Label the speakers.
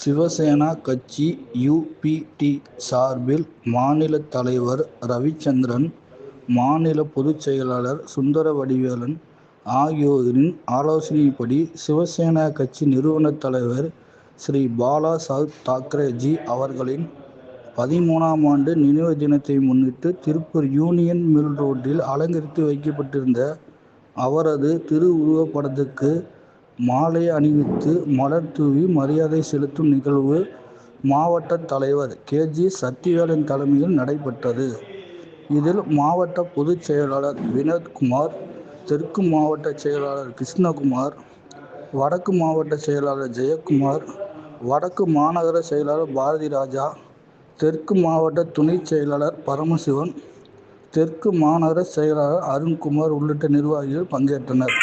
Speaker 1: சிவசேனா கட்சி யுபிடி சார்பில் மாநில தலைவர் ரவிச்சந்திரன் மாநில பொதுச் செயலாளர் சுந்தரவடிவேலன் ஆகியோரின் ஆலோசனைப்படி சிவசேனா கட்சி நிறுவன தலைவர் ஸ்ரீ பாலா சாத் தாக்கரேஜி அவர்களின் பதிமூணாம் ஆண்டு நினைவு தினத்தை முன்னிட்டு திருப்பூர் யூனியன் மில் ரோட்டில் அலங்கரித்து வைக்கப்பட்டிருந்த அவரது திருவுருவப்படத்துக்கு படத்துக்கு மாலை அணிவித்து மலர் தூவி மரியாதை செலுத்தும் நிகழ்வு மாவட்ட தலைவர் கே. ஜி. சக்திவேலன் தலைமையில் நடைபெற்றது. இதில் மாவட்ட பொதுச் செயலாளர் வினோத்குமார் தெற்கு மாவட்ட செயலாளர் கிருஷ்ணகுமார் வடக்கு மாவட்ட செயலாளர் ஜெயக்குமார் வடக்கு மாநகர செயலாளர் பாரதிராஜா தெற்கு மாவட்ட துணைச் செயலாளர் பரமசிவன் தெற்கு மாநகர செயலாளர் அருண்குமார் உள்ளிட்ட நிர்வாகிகள் பங்கேற்றனர்.